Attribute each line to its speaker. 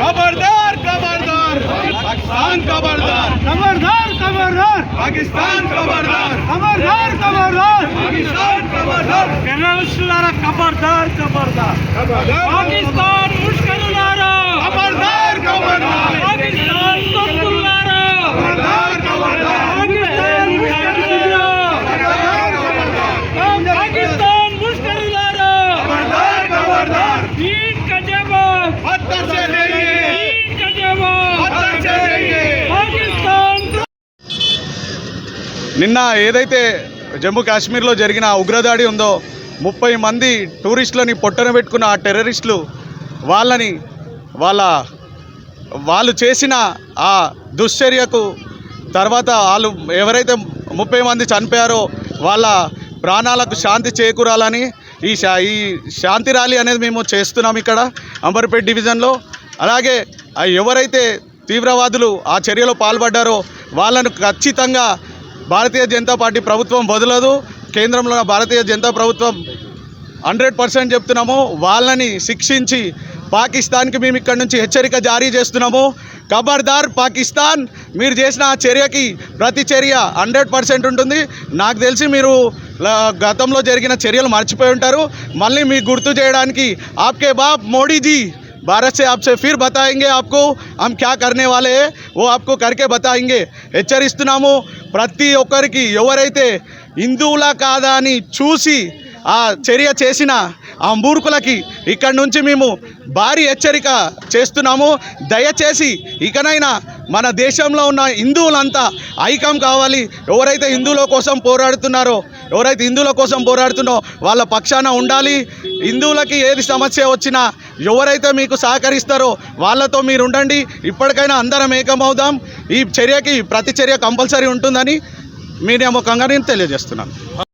Speaker 1: खबरदार खबरदार। पाकिस्तान खबरदार। खबरदार।
Speaker 2: ખબરદાર પાકિસ્તાન
Speaker 1: ખબરદાર ખબરદાર ખબરદાર
Speaker 2: પાકિસ્તાન ખબરદાર કેરળ
Speaker 1: ખબરદાર ખબરદાર ખબરદાર
Speaker 2: પાકિસ્તાન
Speaker 3: నిన్న ఏదైతే జమ్మూ కాశ్మీర్లో జరిగిన ఉగ్రదాడి ఉందో ముప్పై మంది టూరిస్టులని పొట్టన పెట్టుకున్న ఆ టెర్రరిస్టులు వాళ్ళని వాళ్ళ వాళ్ళు చేసిన ఆ దుశ్చర్యకు తర్వాత వాళ్ళు ఎవరైతే ముప్పై మంది చనిపోయారో వాళ్ళ ప్రాణాలకు శాంతి చేకూరాలని ఈ శా ఈ శాంతి ర్యాలీ అనేది మేము చేస్తున్నాం ఇక్కడ అంబర్పేట్ డివిజన్లో. అలాగే ఎవరైతే తీవ్రవాదులు ఆ చర్యలో పాల్పడ్డారో వాళ్ళను ఖచ్చితంగా భారతీయ జనతా పార్టీ ప్రభుత్వం వదలదు. కేంద్రంలో భారతీయ జనతా ప్రభుత్వం హండ్రెడ్ పర్సెంట్ చెప్తున్నాము. వాళ్ళని శిక్షించి పాకిస్తాన్కి మేము ఇక్కడ నుంచి హెచ్చరిక జారీ చేస్తున్నాము. ఖబర్దార్ పాకిస్తాన్ మీరు చేసిన ఆ చర్యకి ప్రతి చర్య హండ్రెడ్ పర్సెంట్ ఉంటుంది. నాకు తెలిసి మీరు గతంలో జరిగిన చర్యలు మర్చిపోయి ఉంటారు. మళ్ళీ మీకు గుర్తు చేయడానికి ఆప్కే బాప్ మోడీజీ. भारत से आपसे फिर बताएंगे आपको हम क्या करने वाले हैं वो आपको करके बताएंगे హెచ్చరిస్తున్నాము ప్రతి ఒక్కరికి ఎవరైతే హిందువులా కాదా అని చూసి ఆ చర్య చేసిన ఆ మూర్ఖులకి ఇక్కడ నుంచి మేము భారీ హెచ్చరిక చేస్తున్నాము దయచేసి ఇకనైనా మన దేశంలో ఉన్న హిందువులంతా ఐకం కావాలి. ఎవరైతే హిందువుల కోసం పోరాడుతున్నారో ఎవరైతే హిందువుల కోసం పోరాడుతున్నో వాళ్ళ పక్షాన ఉండాలి. హిందువులకి ఏది సమస్య వచ్చినా ఎవరైతే మీకు సహకరిస్తారో వాళ్ళతో మీరు ఉండండి. ఇప్పటికైనా అందరం ఏకమవుదాం. ఈ చర్యకి ప్రతి చర్య కంపల్సరీ ఉంటుందని మీడియా ముఖంగా నేను తెలియజేస్తున్నాను.